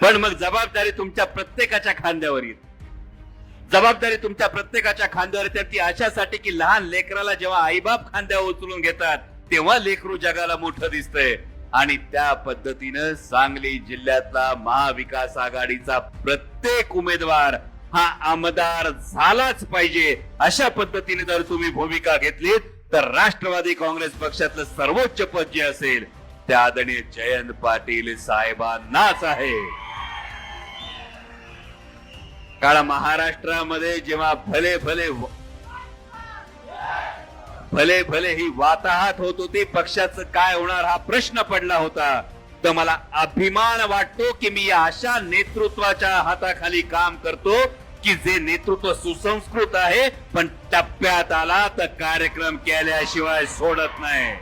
पण मग जबाबदारी तुमच्या प्रत्येकाच्या खांद्यावर येते जबाबदारी तुमच्या प्रत्येकाच्या खांद्यावर येते. ती अशासाठी की लहान लेकराला जेव्हा आईबाप खांद्यावर उचलून घेतात तेव्हा लेकरू जगाला मोठं दिसतंय. आणि त्या पद्धतीनं सांगली जिल्ह्यातला महाविकास आघाडीचा प्रत्येक उमेदवार हा आमदार झालाच पाहिजे. अशा पद्धतीने जर तुम्ही भूमिका घेतलीत तर राष्ट्रवादी काँग्रेस पक्षातलं सर्वोच्च पद जे असेल त्या आदरणीय जयंत पाटील साहेबांनाच आहे. काळा महाराष्ट्रामध्ये जेव्हा भले भले भले भले ही वाताहत होत होती पक्षाचं काय होणार हा प्रश्न पडला होता. तर मला अभिमान वाटतो की मी अशा नेतृत्वाच्या हाताखाली काम करतो की जे नेतृत्व सुसंस्कृत आहे पण टप्प्यात आला तर कार्यक्रम केल्याशिवाय सोडत नाही.